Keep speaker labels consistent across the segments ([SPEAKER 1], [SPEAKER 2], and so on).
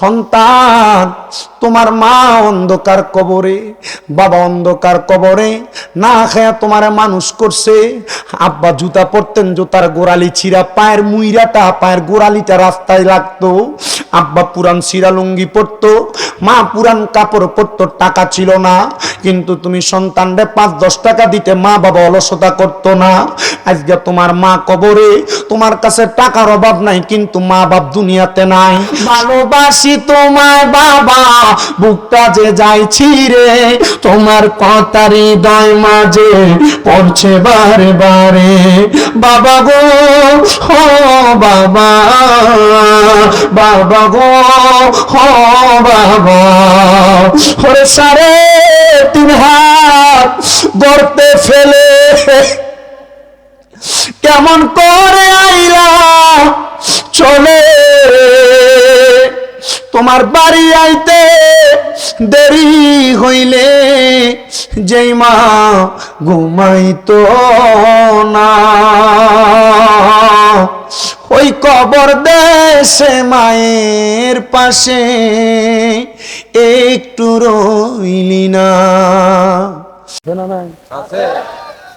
[SPEAKER 1] সন্তান, তোমার মা অন্ধকার কবরে, বাবা অন্ধকার কবরে, না খেয়া তোমার মানুষ করছে। আব্বা জুতা পরতেন, জুতার গোড়ালি ছিঁড়া, পায়ের মুইরাটা পায়ের গোড়ালিটা রাস্তায় লাগতো। আব্বা পুরান সিরা লুঙ্গি পরতো, মা পুরান কাপড় পরতো, টাকা ছিল না। কিন্তু তুমি সন্তানরে পাঁচ, দশ টাকা দিতে মা বাবা অলসতা করতো না। আজকে তোমার মা কবরে, তোমার কাছে টাকার অভাব নাই, কিন্তু মা বাপ দুনিয়াতে নাই। ভালোবাসি তোমার বাবা, বুকটা যে যাইছি রে তোমার কথা হৃদয় মাঝে পড়ছে বারে বারে। বাবা গো হো বাবা। বাবা গো হো বাবা। ওরে সারে, তিন হাত গর্তে ফেলে। কেমন করে আইলা চলে? তোমার বাড়ি আইতে দেরি হইলে, যেই মা ঘুমাইতো না। ওই কবর দেশে মায়ের পাশে একটু রইলি না।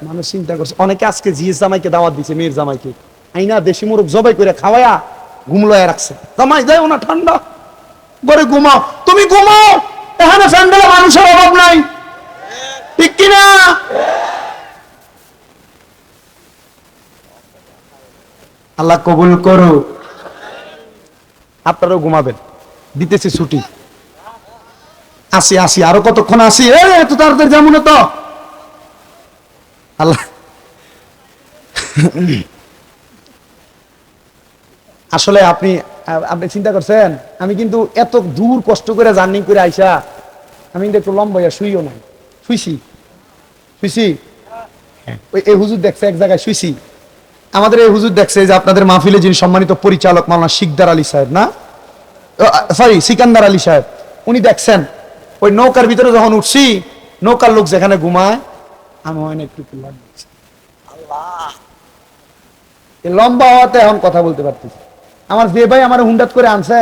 [SPEAKER 1] মানুষ চিন্তা করছে অনেকে আজকে জিএস জামাইকে দাওয়াত দিছে মেয়ের জামাইকে। আইনা দেশি মুরগ জবাই করে খাওয়ায়া ঘুমলয়া রাখছে। জামাই যায় না ঠান্ডা। বলে ঘুমাও। তুমি ঘুমাও এখানে ফ্যান্ডেলে মানুষের অভাব নাই। ঠিক কিনা? আল্লাহ কবুল করো আপনারাও ঘুমাবেন। দিতেছি ছুটি। আসি আসি, আরও কতক্ষণ আসি? এ এত তাড়াতাড়ি যেমন তো। আল্লাহ। আসলে আপনি আপনি চিন্তা করছেন, আমি কিন্তু এত দূর কষ্ট করে জার্নি করে আইসা, আমি কিন্তু একটু লম্বা শুইও নাই। শুইছি? শুইছি? ওই এই হুজুর দেখছে এক জায়গায় শুইছি। আমাদের এই হুজুর দেখছে যে আপনাদের মাহফিলে যিনি সম্মানিত পরিচালক মাওলানা শিকদার আলী সাহেব, না? সরি সিকান্দার আলী সাহেব। উনি দেখছেন, ওই নৌকার ভিতরে যখন উঠছি, নৌকার লোক যেখানে ঘুমায়, আমি এই লম্বা হওয়াতে এখন কথা বলতে পারতেছি। আমার যে ভাই আমার হুন্ডাত করে আনছে,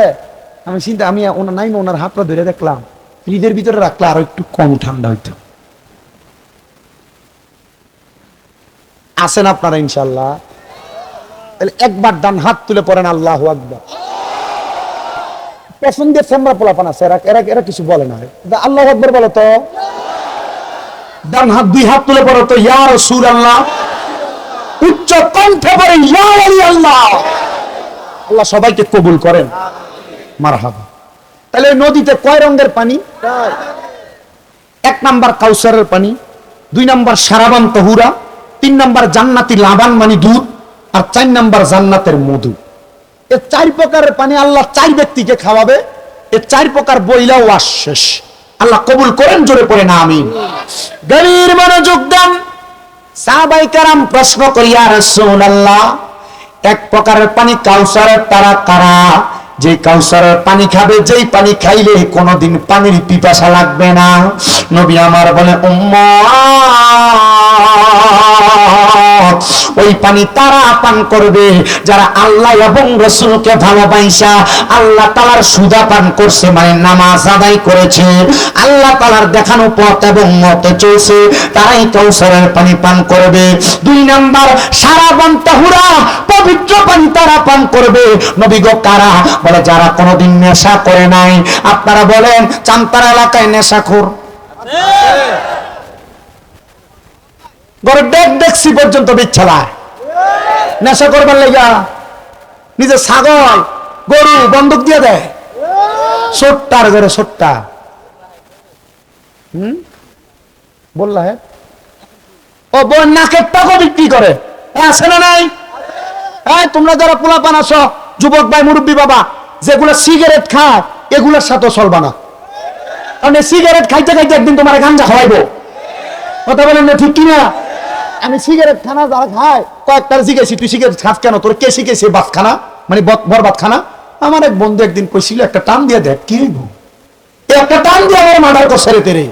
[SPEAKER 1] আমি চিন্তা আমি ওনার নাই ওনার হাতটা ধরে দেখলাম। ফ্রিজের ভিতরে রাখলে আরও একটু কম ঠান্ডা হইতো। আসেন আপনারা ইনশাল্লাহ তাহলে একবার ডান হাত তুলে পড়েন, আল্লাহ আকবার। পেছন দিয়ে সেমরা পোলাপান আছে, এরা এরা কিছু বলে না। আল্লাহ আকবর বলো তো। ডান হাত, দুই হাত তুলে পড়ো তো আল্লাহ উচ্চ কণ্ঠে পড়ে আল্লাহ আল্লাহ সবাইকে কবুল করেন। মারহাবা। তাহলে নদীতে কয় রঙের পানি? এক নাম্বার কাউসারের পানি, দুই নাম্বার সারাবান তহুরা, তিন নাম্বার জান্নাতি লাবান মানে দুধ আর চার নাম্বার জান্নাতের মধু। এ চার প্রকারের পানি আল্লাহ চার ব্যক্তিকে খাওয়াবে, এ চার প্রকার বইলা ওয়াশ শেষ। আল্লাহ কবুল করেন, জোরে পড়ে না আমি গভীর মনোযোগ দেন। প্রশ্ন করিয়া এক প্রকারের পানি কাউসারের তারা কারা? যে কাউসারের পানি খাবে, যেই পানি খাইলে কোনোদিন পানির পিপাসা লাগবে না। নবী আমার বলে উম্মত ওই পানি তারা পান করবে, যারা আল্লাহ এবং রসুলকে ভালোবাসা, আল্লাহ তালার সুদা পান করছে মানে নামাজ আদায় করেছে। আল্লাহ তালার দেখানো পথ এবং মতে চলছে, তারাই কৌশলের পানি পান করবে। দুই নাম্বার, সারা বন্তাহুরা পবিত্র পানি তারা পান করবে। নবী গো কারা? বলে, যারা কোনোদিন নেশা করে নাই। আপনারা বলেন, চান্তার এলাকায় নেশাখোর? গড়ে ডেক ডেকসি পর্যন্ত বিচ্ছালায় নেশা করবার লেগা নিজে ছাগল, গরু, বন্দুক দিয়ে দেয়। সোট্টার ঘরে সোট্টা হুম? বললা হ্যাঁ ও বোন নাকের টাকা বিক্রি করে। আছে না নাই? হ্যাঁ তোমরা যারা পোলাপান আছো, যুবক ভাই, মুরব্বী বাবা, যেগুলো সিগারেট খায়, এগুলোর সাথে চলবা না। কারণ সিগারেট খাইতে খাইতে একদিন তোমার গাঞ্জা খাওয়াইবো। কথা বলেন না ঠিক কিনা? আমি সিগারেট খানা যারা খায় কয়েকটার জিজ্ঞেসি তুই সিগারেট খাস কেন? তোর কে শিখেছে বাত খানা মানে বত- বরবাদ খানা আমার এক বন্ধু একদিন কইছিল একটা টান দিয়ে দেখ কি হইব? একটা টান দিয়ে আমার মার্ডার করছে রে। তেরে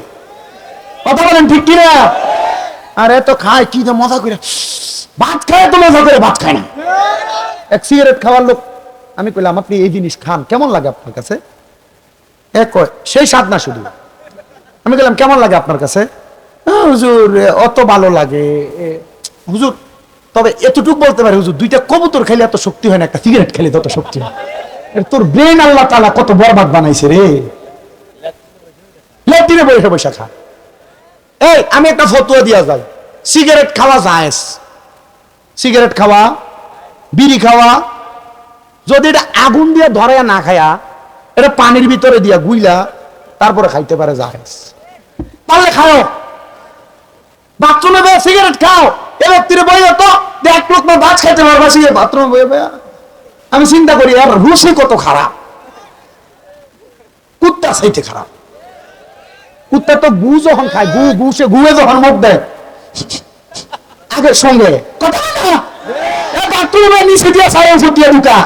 [SPEAKER 1] কথা বলেন ঠিক কিনা? আরে তো খায় কি যে মজা করে। ভাত খায় তো মজা করে ভাত খায় না। এক সিগারেট খাওয়ার লোক আমি কইলাম আপনি এই জিনিস খান কেমন লাগে আপনার কাছে? এক সেই স্বাদ না শুধু। আমি গেলাম কেমন লাগে আপনার কাছে? "আহ, হুজুর অত ভালো লাগে। হুজুর, তবে এতটুক বলতে পারি, হুজুর, দুইটা কবুতর খেলে এত শক্তি হয় না, একটা সিগারেট খেলে তত শক্তি হয়। তোর ব্রেন আল্লাহ তালা কত বরবাদ বানাইছে রে। ল্যাট্রিনে বসে বসে খা। এই, আমি একটা ফতুয়া দিয়া যাই। সিগারেট খাওয়া যায় সিগারেট খাওয়া, বিড়ি খাওয়া, যদি এটা আগুন দিয়ে ধরে না খায়া, এটা পানির ভিতরে দিয়া গুইলা, তারপরে খাইতে পারে জাহেজ পারলে খাও বাথরুমে বয়ে সিগারেট খাও। এ ব্যক্তির বই তো এক লোক না ভাত খাইতে পারবা সিগারেট বাথরুমে বয়ে বয়ে আমি চিন্তা করি, আর রুসি কত খারাপ। কুত্তা সাইতে খারাপ। কুত্তা তো গু যখন খায়, গু গু, সে গুয়ে যখন মুখ দেয়। আগের সঙ্গে। কথা না। বাথরুমে নিচে দিয়া সাইন ফুটিয়ে ঢুকা।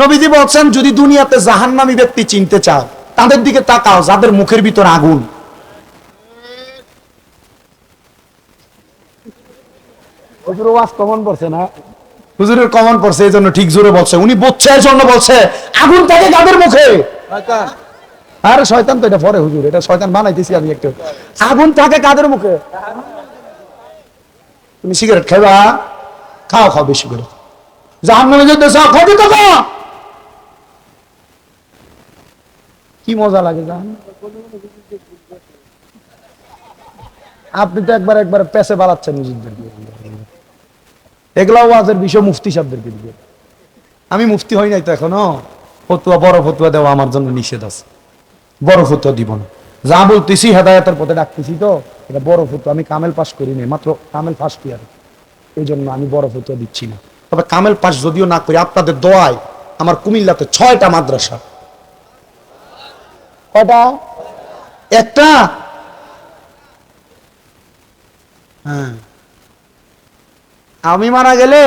[SPEAKER 1] নবীজি বলছেন, যদি দুনিয়াতে জাহান্নামী ব্যক্তি চিনতে চাও তাদের দিকে তাকাও যাদের মুখের ভিতর আগুন। হুজুরের কমন পড়ছে এই জন্য ঠিক জোরে বলছে। উনি বলছে এই জন্য বলছে আগুন থাকে কাদের মুখে। আরে শয়তান তো এটা পরে হুজুর এটা শয়তান বানাইতেছি আমি একটু। আগুন থাকে কাদের মুখে? তুমি সিগারেট খাইবা? খাও খাও বেশি করে। জাহান্নামে যেতে চাও তো খাও কি মজা লাগে জান আপনি তো একবার একবার পেছে বাড়াচ্ছেন হুজুরদেরকে এগুলা ওয়াজের বিষয় মুফতি সাহেবদেরকে দিবে। আমি মুফতি হই নাই তো এখনও। ফতুয়া, বড় ফতুয়া দেওয়া আমার জন্য নিষেধ আছে। বড় ফতুয়া দিব না। যা বলতেছি হেদায়তের পথে ডাকতেছি তো, এটা বড় ফতুয়া। আমি কামেল পাস করি নাই, মাত্র কামেল ফার্স্ট ইয়ার এই জন্য আমি বড় ফতুয়া দিচ্ছি না। তবে কামেল পাস যদিও না করি, আপনাদের দোয়ায় আমার কুমিল্লাতে ছয়টা মাদ্রাসা কয়টা? একটা। হ্যাঁ। আমি মারা গেলে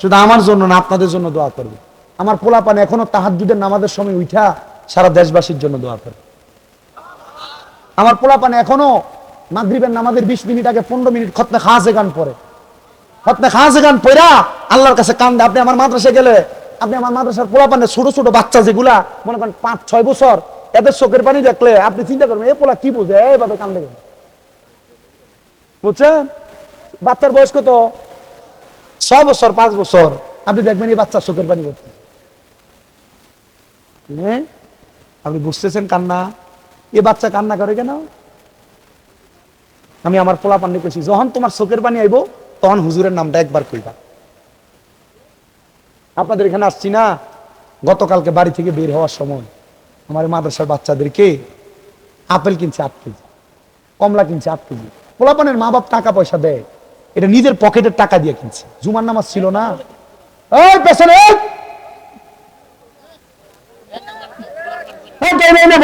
[SPEAKER 1] শুধু আমার জন্য না, আপনাদের জন্য দোয়া করবে। আমার পোলাপান এখনও তাহাজুদের নামাজের সময় উঠা সারা দেশবাসীর জন্য দোয়া করে। আমার পোলাপান এখনও মাগরিবের নামাজের বিশ মিনিট আগে পনেরো মিনিট খতনে খাসে গান পরে খতনে খাসে গান পড়া আল্লাহর কাছে কান্দে, আপনি আমার মাদ্রাসায় গেলে, আপনি আমার মাদ্রাসার পোলাপানের ছোট ছোট বাচ্চা যেগুলা, মনে করেন পাঁচ, ছয় বছর এদের চোখের পানি দেখলে আপনি চিন্তা করবেন, এ পোলা কি বুঝে? এইভাবে কান্দে কেন? বুঝছেন? বাচ্চার বয়স কত? ছয় বছর, পাঁচ বছর। আপনি দেখবেন এই বাচ্চার চোখের পানি করতে হ্যাঁ? আপনি বুঝতেছেন কান্না? এ বাচ্চা কান্না করে কেন? আমি আমার পোলা পান্ডে কইছি, যখন তোমার চোখের পানি আইব, তখন হুজুরের নামটা একবার কইবা। আপনাদের এখানে আসছি না? গতকালকে বাড়ি থেকে বের হওয়ার সময়। আমার মাদ্রাসার বাচ্চাদেরকে আপেল কিনছে আট কেজি কমলা কিনছে আট কেজি। পোলাপানের মা বাপ টাকা পয়সা দেয় এটা নিজের পকেটের টাকা দিয়ে কিনছে। জুমার নামাজ ছিল না।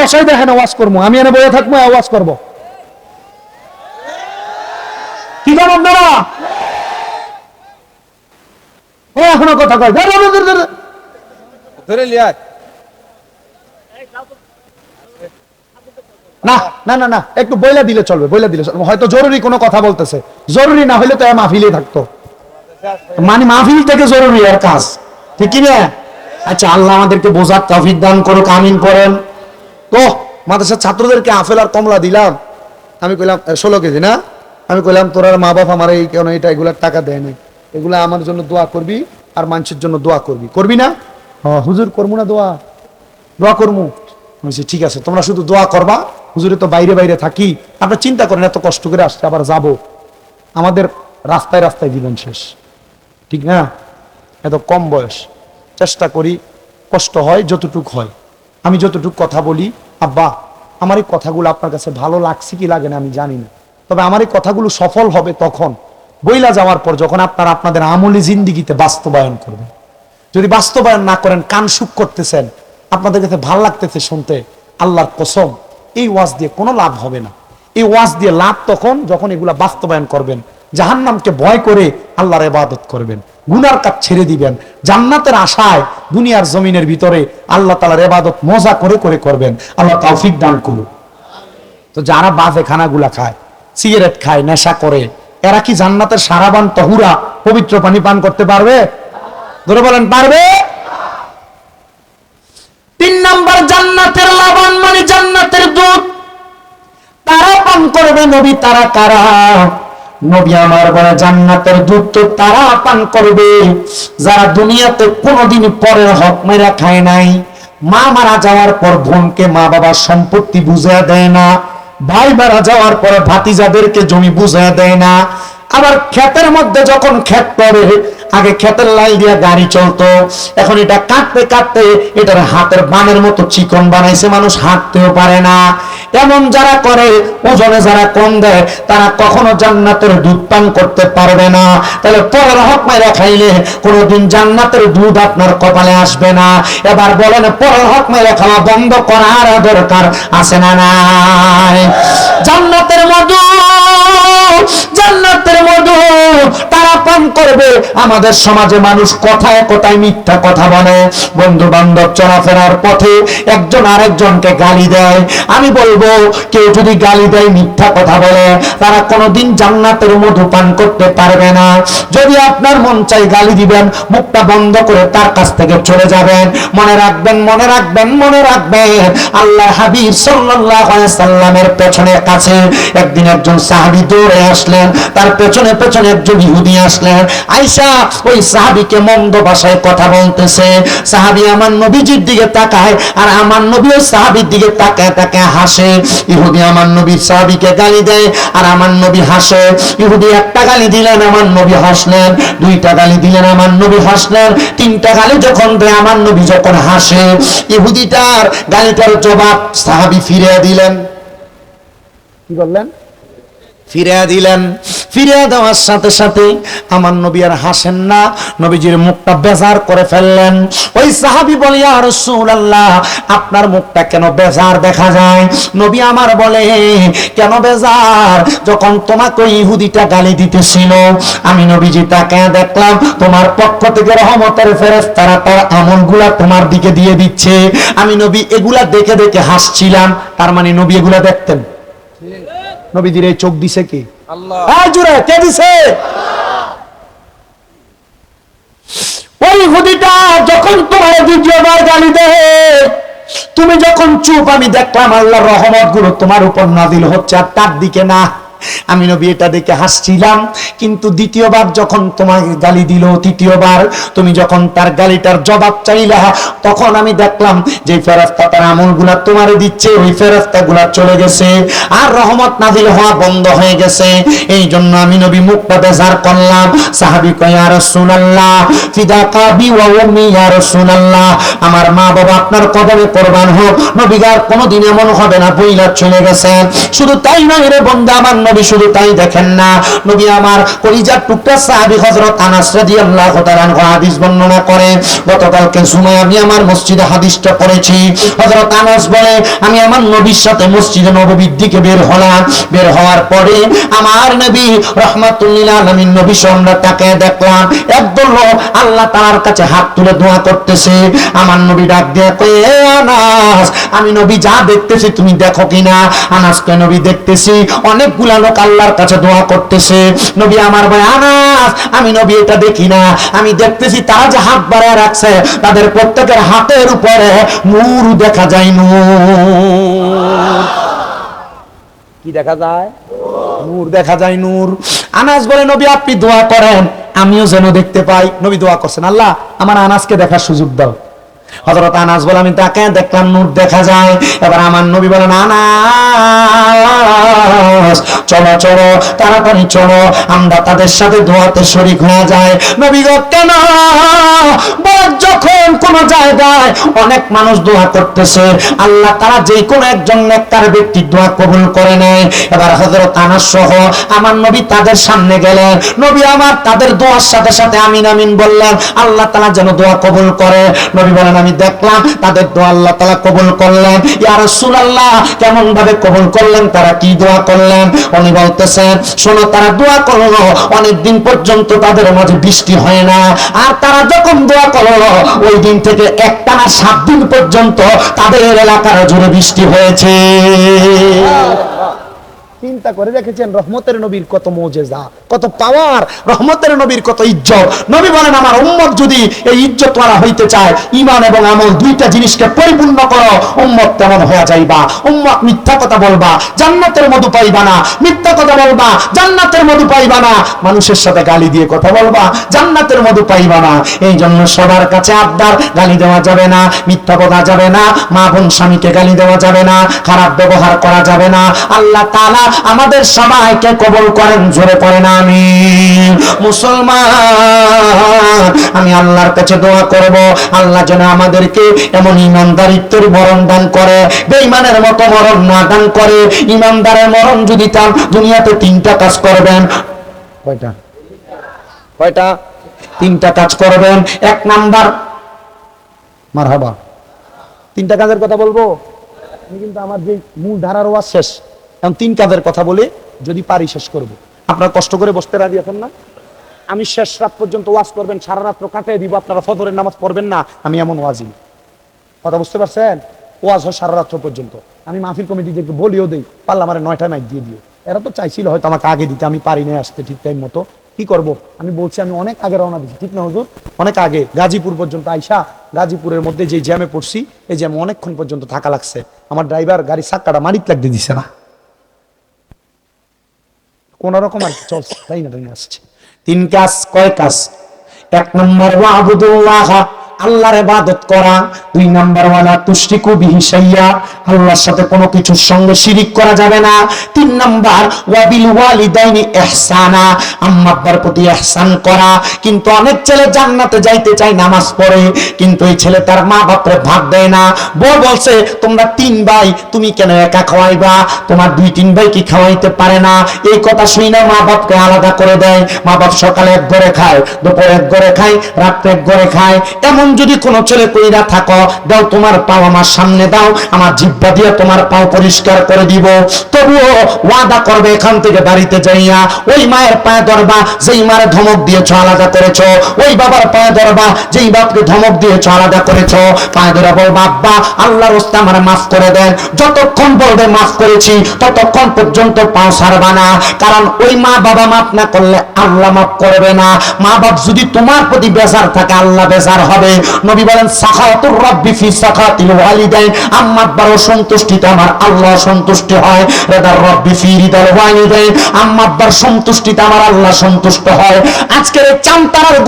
[SPEAKER 1] বসাই দেখেন আওয়াজ করব। আমি এনে বসে থাকব আওয়াজ করব। কি এখনও কথা কয়। ধর, ধর, ধর, ধর, ধর।
[SPEAKER 2] ধরে লিয়ার
[SPEAKER 1] না না না না, একটু বইলা দিলে চলবে, বইলা দিলে চলবে। হয়তো জরুরি কোনো কথা বলতেছে। জরুরি না হলে তো এ মাহফিলে থাকতো। মানে মাহফিল থেকে জরুরি আর কাজ। ঠিক না? আচ্ছা আল্লাহ আমাদেরকে বোঝার তৌফিক দান করুক, আমিন করেন তো, মাদ্রাসার ছাত্রদেরকে আফেল আর কমলা দিলাম। আমি কইলাম ষোলো কেজি, না? আমি কইলাম, তোর আর মা বাপ আমার এই কেন এটা এগুলার টাকা দেয় নাই। এগুলা আমার জন্য দোয়া করবি আর মানুষের জন্য দোয়া করবি। করবি না? হ্যাঁ হুজুর করব না দোয়া। দোয়া করব ঠিক আছে, তোমরা শুধু দোয়া করবা হুজুরে তো বাইরে বাইরে থাকি, আপনার চিন্তা করেন, এত কষ্ট করে আসছে আবার যাব। আমাদের রাস্তায় রাস্তায় জীবন শেষ। ঠিক না? এত কম বয়স। চেষ্টা করি, কষ্ট হয়, যতটুক হয়। আমি যতটুক কথা বলি, আব্বা, আমার এই কথাগুলো আপনার কাছে ভালো লাগছে কি লাগে না আমি জানি না। তবে আমার এই কথাগুলো সফল হবে তখন। বইলা যাওয়ার পর যখন আপনারা আপনাদের আমলি জিন্দিগিতে বাস্তবায়ন করবেন। যদি বাস্তবায়ন না করেন, কান সুখ করতেছেন। আপনাদের কাছে ভালো লাগতেছে শুনতে। আল্লাহর কসম। এই ওয়াজ দিয়ে কোনো লাভ হবে না। এই ওয়াজ দিয়ে লাভ তখন যখন এগুলা বাস্তবায়ন করবেন, জাহান্নামকে ভয় করে আল্লাহর ইবাদত করবেন, গুনার কাজ ছেড়ে দিবেন, জান্নাতের আশায় দুনিয়ার জমিনের ভিতরে আল্লাহ তালার ইবাদত মজা করে করে করবেন, আল্লাহ তৌফিক দান করুন। তো যারা বাজে খানাগুলা খায়, সিগারেট খায়, নেশা করে, এরা কি জান্নাতের সারাবান তহুরা পবিত্র পানি পান করতে পারবে? ধরে বলেন, পারবে? তিন নাম্বার জান্নাতের লাবান মানে জান্নাতের দুধ তারা পান করবে নবী, তারা কারা? নবী আমার বলে, জান্নাতের দুধ তো তারা পান করবে। যারা দুনিয়াতে কোনোদিন পরের হক মেরা খায় নাই, মা মারা যাওয়ার পর বোনকে মা বাবার সম্পত্তি বুঝা দেয় না, ভাই মারা যাওয়ার পর ভাতিজাদেরকে জমি বুঝা দেয় না আবার ক্ষেতের মধ্যে যখন ক্ষেত পড়ে, আগে ক্ষেতের লাইন দিয়া গাড়ি চলতো, এখন এটা কাটতে কাটতে এটার হাতের বানের মতো চিকন বানাইছে, মানুষ হাঁটতেও পারে না। এমন যারা করে, ওজনে যারা কম দেয়, তারা কখনো জান্নাতের দুধ পান করতে পারবে না। তাহলে পরের হক মাইরা খাইলে কোনোদিন জান্নাতের দুধ আপনার কপালে আসবে না। এবার বলেন, পরের হক মাইরা খাওয়া বন্ধ করার দরকার আছে না নাই? জান্নাতের মধু জান্নাতের মধু তারা পান করবে। আমাদের সমাজে মানুষ কথায় কথায় মিথ্যা কথা বলে। বন্ধু বান্ধব চলাফেরার পথে একজন আরেকজনকে গালি দেয়। আমি বলব, কেউ যদি গালি দেয়, মিথ্যা কথা বলে, তারা কোনোদিন জান্নাতের মধু পান করতে পারবে না। যদি আপনার মন চাই গালি দিবেন, মুখটা বন্ধ করে তার কাছ থেকে চলে যাবেন। মনে রাখবেন মনে রাখবেন মনে রাখবেন আল্লাহ হাবিব সাল্লাল্লাহু আলাইহি সাল্লামের পেছনের কাছে একদিন একজন সাহাবী দৌড়ে আসলেন, তার পেছনে পেছনে একজন ইহুদি আসলেন। আয়েশা ওই সাহাবীকে মন্দ ভাষায় কথা বলতেছে। সাহাবী আমার নবীজির দিকে তাকায় আর আমার নবী ওই সাহাবীর দিকে তাকায় তাকায় হাসে। ইহুদি আমার নবীর সাহাবীকে গালি দেয় আর আমার নবী হাসে। ইহুদি একটা গালি দিলেন, আমার নবী হাসলেন। দুইটা গালি দিলেন, আমার নবী হাসলেন। তিনটা গালি যখন দেয়, আমার নবী যখন হাসে। ইহুদিটার গালিটার জবাব সাহাবী ফিরে দিলেন। কি বললেন? ফিরে দিলেন। ফিরে দেওয়ার সাথে সাথে আমার নবী আর হাসেন না। নবীজির মুখটা বেজার করে ফেললেন। ওই সাহাবি বলি আর আল্লাহ আপনার মুখটা কেন বেজার দেখা যায়? নবী আমার বলে, কেন বেজার? যখন তোমাকে ইহুদিটা গালি দিতেছিল, আমি নবীজি তাকে দেখলাম, তোমার পক্ষ থেকে রহমতের ফেরেস তারা তার আমলগুলা তোমার দিকে দিয়ে দিচ্ছে। আমি নবী এগুলা দেখে দেখে হাসছিলাম, তার মানে নবী এগুলা দেখতেন। নবীজির এই চোখ দিছে কি? হ্যাঁ ওই হুদিটা যখন তোমার দ্বিতীয়বার গালি দেয় তুমি যখন চুপ আমি দেখলাম আল্লাহর রহমতগুলো তোমার উপর নাজিল হচ্ছে আর তার দিকে না আমি নবী এটা দেখে হাসছিলাম, কিন্তু দ্বিতীয়বার যখন তোমাকে গালি দিল তৃতীয়বার, তুমি যখন তার গালিটার জবাব চাইলা, তখন আমি দেখলাম যে ফেরাস্তা তার আমলগুলা তোমারে দিচ্ছে, ওই ফেরাস্তা গুলা চলে গেছে আর রহমত নাজিল হওয়া বন্ধ হয়ে গেছে। এই জন্য আমি নবী মুখটা বেজার করলাম, সাহাবি কয়, ইয়া রাসূলুল্লাহ, ফিদা কাবি ওয়া উম্মি, ইয়া রাসূলুল্লাহ, আমার মা বাবা আপনার কদমে কোরবান হোক নবীগার কোনোদিন এমন হবে না, বইলা চলে গেছেন। শুধু তাই নয় রে বন্ধু, আমার নবী শুধু তাই দেখেন না। নবী আমার কলিজার টুকরা সাহাবী হযরত আনাস রাদিয়াল্লাহু তাআলা হাদিস বর্ণনা করে। গতকালকে সময় আমি আমার মসজিদে হাদিসটা পড়েছি। হযরত আনাস বলে, আমি আমার নবীর সাথে মসজিদে নববীর দিকে বের হলাম। বের হওয়ার পরে আমার নবী রহমাতুল্লিল আলামিন নবী আমরা তাকে দেখলাম। একদল লোক আল্লাহ তাআলার কাছে হাত তুলে দোয়া করতেছে। আমার নবী ডাক দিয়ে কয়ে, "এ আনাস, আমি নবী যা দেখতেছি তুমি দেখো কিনা? আনাসকে নবী দেখতেছি। অনেকগুলা লোক আল্লাহর কাছে দোয়া করতেছে। নবী আমার ভাই, আনাস, আমি নবী এটা দেখি না। আমি দেখতেছি তারা যে হাত বাড়ায় রাখছে, তাদের প্রত্যেকের হাতের উপরে নূর দেখা যায়, নূর। কি দেখা যায়? নূর দেখা যায়, নূর। আনাস বলে, নবী, আপনি দোয়া করেন, আমিও যেন দেখতে পাই। নবী দোয়া করছেন, আল্লাহ, আমার আনাসকে দেখার সুযোগ দাও। হযরত আনাস বলে, আমি তাকে দেখলাম, নূর দেখা যায়। এবার আমার নবী আনাস, চলো চলো, তাড়াতাড়ি চলো, আমরা তাদের সাথে দোয়াতে শরীক হয়ে যায় নবী কেন? যখন কোন জায়গায় অনেক মানুষ দোয়া করতেছে, আল্লাহ তারা যে কোনো একজন নেককার ব্যক্তির দোয়া কবুল করে নেয়। এবার হযরত আনাস সহ আমার নবী তাদের সামনে গেলেন। নবী আমার তাদের দোয়ার সাথে সাথে আমিন আমিন বললেন, আল্লাহ তাআলা যেন দোয়া কবুল করে। নবী বলেন আমি দেখলাম, তাদের দোয়া আল্লাহ তাআলা কবুল করলেন। ইয়া রাসূলুল্লাহ, কেমন ভাবে কবুল করলেন, তারা কি দোয়া করলেন? উনি বলতেছেন, শোনো, তারা দোয়া করল, অনেক দিন পর্যন্ত তাদের মাঝে বৃষ্টি হয় না। আর তারা যখন দোয়া করল, ওই দিন থেকে একটানা সাত দিন পর্যন্ত তাদের এলাকার জুড়ে বৃষ্টি হয়েছে। চিন্তা করে রেখেছেন, রহমতের নবীর কত মজেজা, কত পাওয়ার রহমতের নবীর কত ইজ্জত। নবী বলেন, আমার উম্মত যদি এই ইজ্জত ওয়ালা হইতে চায় ইমান এবং আমল দুইটা জিনিসকে পরিপূর্ণ করো, উম্মত তেমন হয়ে যাইবা। উম্মত মিথ্যা কথা বলবা, জান্নাতের মধু পাইবা না। মিথ্যা কথা বলবা, জান্নাতের মধু পাইবা না। মানুষের সাথে গালি দিয়ে কথা বলবা, জান্নাতের মধু পাইবা না। এই জন্য সবার কাছে আবদার, গালি দেওয়া যাবে না, মিথ্যা বলা যাবে না, মা বোন স্বামীকে গালি দেওয়া যাবে না, খারাপ ব্যবহার করা যাবে না। আল্লাহ তাআলা আমাদের সবাইকে কবল করেন, জোরে পড়েন আমি মুসলমান, আমি আল্লাহর কাছে দোয়া করব। আল্লাহ যেন আমাদেরকে এমন ইমানদারিত্বের মরণ দান করে, বেঈমানের মতো মরণ না দান করে। ইমানদারের মরণ যদি তার দুনিয়াতে তিনটা কাজ করবেন। কয়টা? কয়টা? তিনটা কাজ করবেন। এক নাম্বার, মারহাবা। তিনটা কাজের কথা বলব? কিন্তু আমার যে মূল ধারার ওয়াজ শেষ। এখন তিন কাজের কথা বলে যদি পারি শেষ করব। আপনারা কষ্ট করে বসতে রাজি এখন না? আমি শেষ রাত পর্যন্ত ওয়াজ করবেন, সারা রাত্র কাটিয়ে দিব, আপনারা ফজরের নামাজ পড়বেন না, আমি এমন ওয়াজি কথা বুঝতে পারছেন? ওয়াজ হয় সারা রাত্র পর্যন্ত। আমি মাহফিল কমিটিদেরকে বলিও দেই, পারলে আমার নয়টা মাইক দিয়ে দিও। এরা তো চাইছিল হয়তো আমাকে আগে দিতে, আমি পারি না আসতে ঠিক টাইম মতো। কি করব? আমি বলছি, আমি অনেক আগে রওনা দিচ্ছি ঠিক না হুজুর? অনেক আগে, গাজীপুর পর্যন্ত আইসা, গাজীপুরের মধ্যে যে জ্যামে পড়ছি, এই জ্যামে অনেকক্ষণ পর্যন্ত থাকা লাগছে। আমার ড্রাইভার গাড়ি সাক্কাটা মারিত লাগতে দিছে না। কোন রকম আর চলছে তাই না আসছে। তিন কাজ কয় কাজ? এক নম্বর আল্লাহর ইবাদত করা, দুই নাম্বার ওয়ালা তুশরিকু বিহি শাইয়া, আল্লাহর সাথে কোনো কিছুর সঙ্গে শিরিক করা যাবে না। তিন নাম্বার, ওয়াবিল ওয়ালিদাইনি ইহসানা, আম্মা আব্বার প্রতি ইহসান করা। কিন্তু অনেক ছেলে জান্নাতে যাইতে চায় নামাজ পড়ে, কিন্তু এই ছেলে তার মা বাপরে ভাত দেয় না। বউ বলছে, তোমরা তিন ভাই, তুমি কেন একা খাওয়াইবা? তোমার দুই, তিন ভাই কি খাওয়াইতে পারে না? এই কথা শুই না মা বাপকে আলাদা করে দেয়। মা বাপ সকালে এক ঘরে খায়, দুপুরে এক ঘরে খায়, রাত্রে এক ঘরে খায়। এমন যদি কোনো ছেলে কইরা থাকো, দাও তোমার পাও আমার সামনে দাও, আমার জিব্বা দিয়ে তোমার পাও পরিষ্কার করে দিব। তবুও ওয়াদা করবে এখান থেকে বাড়িতে যাইয়া, ওই মায়ের পায়ে ধরবা, যেই মায়ের ধমক দিয়েছ আলাদা করেছ। ওই বাবার পায়ে ধরবা, যেই বাপকে ধমক দিয়েছ আলাদা করেছ। পায়ে ধরে বলবা আল্লাহর রাস্তা আমার মাফ করে দেন। যতক্ষণ বলবে মাফ করেছি, ততক্ষণ পর্যন্ত পাও ছাড়বা না। কারণ ওই মা বাবা মাফ না করলে আল্লাহ মাফ করবে না। মা বাপ যদি তোমার প্রতি বেজার থাকে, আল্লাহ বেজার হবে। নবী বলেন সাখাতুর রাব্বি ফি সাখাতিল ওয়ালিদাইন। আম্মা আব্বার সন্তুষ্টিতে আমার আল্লাহ হয়। রেদার রব্বি ফি রিদাল ওয়ালিদাইন। আম্মা আব্বার আমার আল্লাহ সন্তুষ্ট হয়। আজকের এই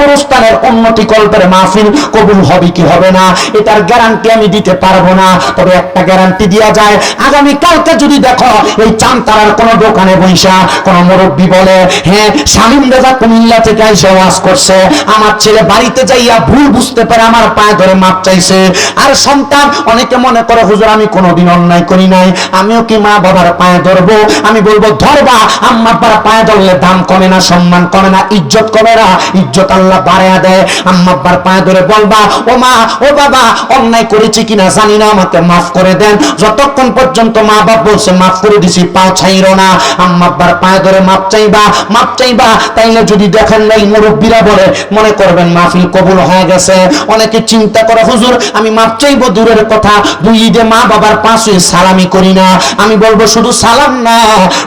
[SPEAKER 1] গুরুস্থানের উন্নতি কল্পের মাহফিল কবুল হবে কি হবে না, এটার গ্যারান্টি আমি দিতে পারব না। তবে একটা গ্যারান্টি দেওয়া যায় আগামী কালকে যদি দেখো এই চামতারার কোন দোকানে বৈশা, কোন মুরব্বী বলে হ্যাঁ শালিম দাদা কুমিল্লা থেকে এসে ওয়াজ করছে, আমার ছেলে বাড়িতে যাইয়া ভুল বুঝতে পারে আমার পায়ে ধরে মাপ চাইছে। আর সন্তান, অনেকে মনে করে, হুজুর, আমি কোনোদিন অন্যায় করি নাই। আমিও কি মা বাবার পায়ে ধরবো? আমি বলব, ধরবা, আম্মা বাবার পায়ে ধরলে দাম কমে না, সম্মান কমে না, ইজ্জত কমে না। ইজ্জত আল্লাহ বাড়ায়া দেয়। আম্মা আব্বার পায়ে ধরে বলবা, ও মা, ও বাবা, অন্যায় করেছি কিনা জানি না, আমাকে মাফ করে দেন। যতক্ষণ পর্যন্ত মা বাপ বলছে, মাফ করে দিছি, পাও ছাইরো না। আম্মা আব্বার পায়ে ধরে মাপ চাইবা মাপ চাইবা, তাইলে যদি দেখেন নাই, মুরব্বীরা বলে, মনে করবেন মাহফিল কবুল হয়ে গেছে। অনেকে চিন্তা করে, হুজুর, আমি মাপ চাইব দূরের কথা। দুই ঈদে মা বাবার পাশে সালামি করি না। আমি বলব, শুধু সালাম না।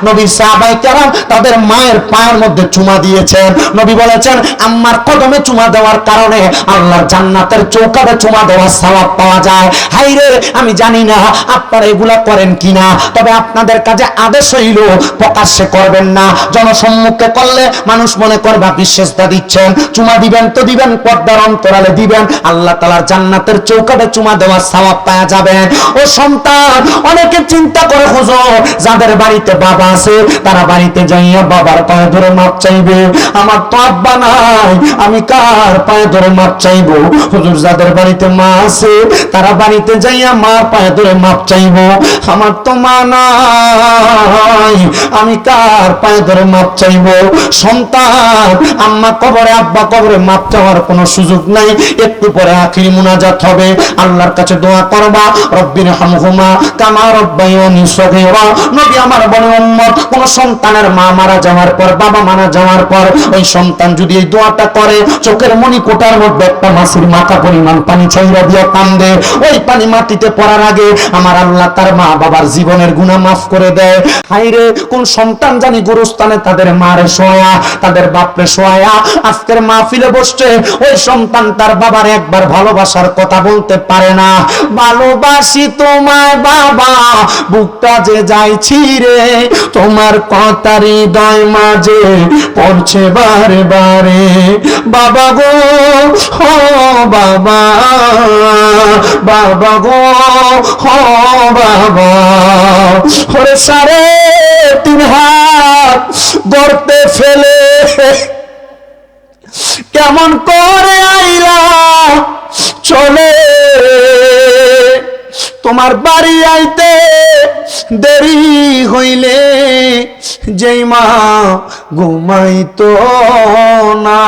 [SPEAKER 1] নবী সাহাবাই কেরাম তাদের মায়ের পায়ের মধ্যে চুমা দিয়েছেন। নবী বলেছেন, আম্মার কদমে চুমা দেওয়ার কারণে আল্লাহর জান্নাতের চৌকাতে চুমা দেওয়ার সওয়াব পাওয়া যায়। হাই রে, আমি জানি না আপনারা এগুলা করেন কিনা, তবে আপনাদের কাছে আদেশ হইল, প্রকাশ্যে করবেন না। জনসম্মুখে করলে মানুষ মনে করবে সেজদা দিচ্ছেন। চুমা দিবেন তো দিবেন, পর্দার অন্তরালে দিবেন। আল্লাহ তালার জান্নাতের চৌকাটে চুমা দেওয়ার সওয়াব পাওয়া যাবেন ও সন্তান, অনেকে চিন্তা করে, হুজুর, যাদের বাড়িতে বাবা আছে, তারা বাড়িতে যাইয়া বাবার পায়ে ধরে মাপ চাইবে। আমার তো আব্বা নাই, আমি কার পায়ে ধরে মাপ চাইব? হুজুর, যাদের বাড়িতে মা আছে, তারা বাড়িতে যাইয়া মার পায়ে ধরে মাপ চাইব। আমার তো মা নাই, আমি কার পায়ে ধরে মাপ চাইব? সন্তান, আম্মা কবরে, আব্বা কবরে মাপ চাওয়ার কোনো সুযোগ নাই। একটু পরে আখিরি মুনাজাত হবে। আল্লাহর কাছে দোয়া করবা রব্বির হামহুমা কামা রব্বায়ানি সগীরা। নবী আমার বলে উম্মত, কোন সন্তানের মা মারা যাওয়ার পর, বাবা মারা যাওয়ার পর, ওই সন্তান যদি এই দোয়াটা করে, চোখের মনি কোটার মধ্যে একটা মাছের মাথা পরিমাণ পানি ছাইরা দিয়ে কান্দে। ওই পানি মাটিতে পড়ার আগে আমার আল্লাহ তার মা বাবার জীবনের গুনাহ মাফ করে দেয়। হাইরে কোন সন্তান জানি গুরুস্থানে তাদের মারে শোয়া, তাদের বাপরে শোয়া। আজকের মাহফিলে বসছে, ওই সন্তান তার বাবার একবার ভালোবাসার কথা বলতে পারে না। ভালোবাসি তোমায় বাবা, বুকটা যে যাইছি রে তোমার কথা হৃদয় মাঝে পড়ছে বারে বারে। বাবা গো, হো বাবা বাবা গো, হো বাবা। ওরে সারে, তিন হাত গর্তে ফেলে। কেমন করে আইলা? চলে। তোমার বাড়ি আইতে দেরি হইলে, যেই মা ঘুমাইতো না।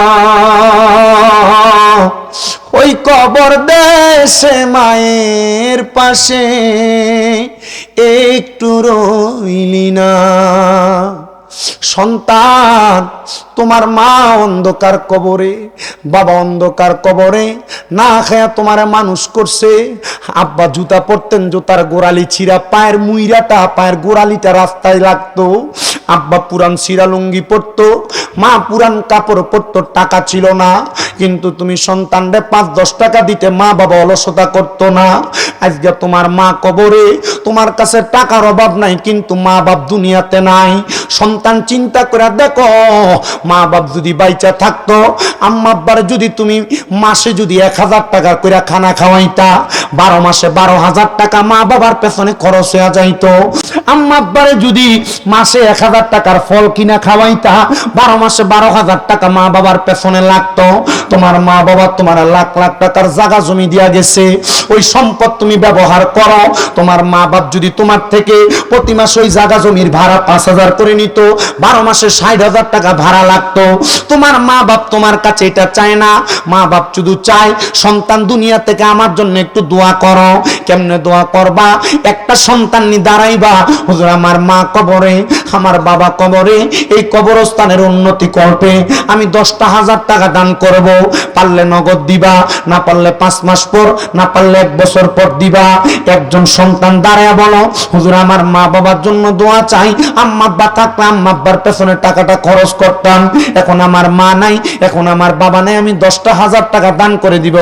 [SPEAKER 1] ওই কবর দেশে মায়ের পাশে একটু রইলি না। সন্তান তোমার মা অন্ধকার কবরে, বাবা অন্ধকার কবরে, না খায়া তোমার মানুষ করছে। আব্বা জুতা পরতেন জুতার গোড়ালি ছিঁড়া, পায়ের মুইরাটা, পায়ের গোড়ালিটা রাস্তায় লাগতো। আব্বা পুরান সিরা লুঙ্গি পরতো, মা পুরান কাপড় পরতো, টাকা ছিল না। কিন্তু তুমি সন্তানরে পাঁচ, দশ টাকা দিতে মা বাবা অলসতা করতো না। আজকে তোমার মা কবরে, তোমার কাছে টাকার অভাব নাই, কিন্তু মা বাপ দুনিয়াতে নাই। সন্তান চিন্তা করে দেখো মা বাপ যদি বাইচা থাকতো আম্মা আব্বার যদি তুমি মাসে যদি এক হাজার টাকা করে খানা খাওয়াইতা, বারো মাসে বারো হাজার টাকা মা বাবার পেছনে খরচ হয়ে যাইতো। আম্মা আব্বারে যদি মাসে এক হাজার টাকার ফল কিনা খাওয়াইতা, বারো মাসে বারো হাজার টাকা মা বাবার পেছনে লাগতো। তোমার মা বাবা তোমার লাখ লাখ টাকার জায়গা জমি দিয়া গেছে। ওই সম্পদ তুমি ব্যবহার করো। তোমার মা বাপ যদি তোমার থেকে প্রতি মাসে ওই জায়গা জমির ভাড়া পাঁচ হাজার করে নিত, বারো মাসে ষাট হাজার টাকা ভাড়া লাগতো। তোমার মা বাপ তোমার কাছে এটা চায় না। মা বাপ শুধু চায়, সন্তান দুনিয়া থেকে আমার জন্য একটু দোয়া করো। কেমনে দোয়া করবা? একটা সন্তান নি দাঁড়াইবা। হুজুর, আমার মা কবরে আমার বাবা কবরে, এই কবরস্থানের উন্নতি করবে। আমি দশটা হাজার টাকা দান করব। পারলে নগদ দিবা, না পারলে পাঁচ মাস পর, না পারলে এক বছর পর দিবা। একজন সন্তান দাঁড়ায় বলো, হুজুর, আমার মা বাবার জন্য দোয়া চাই। আম্মা আব্বা থাকলে আম্মা আব্বার পেছনে টাকাটা খরচ করতাম। এখন আমার মা নাই, এখন আমার বাবা নাই, আমি দশটা হাজার টাকা দান করে দিব।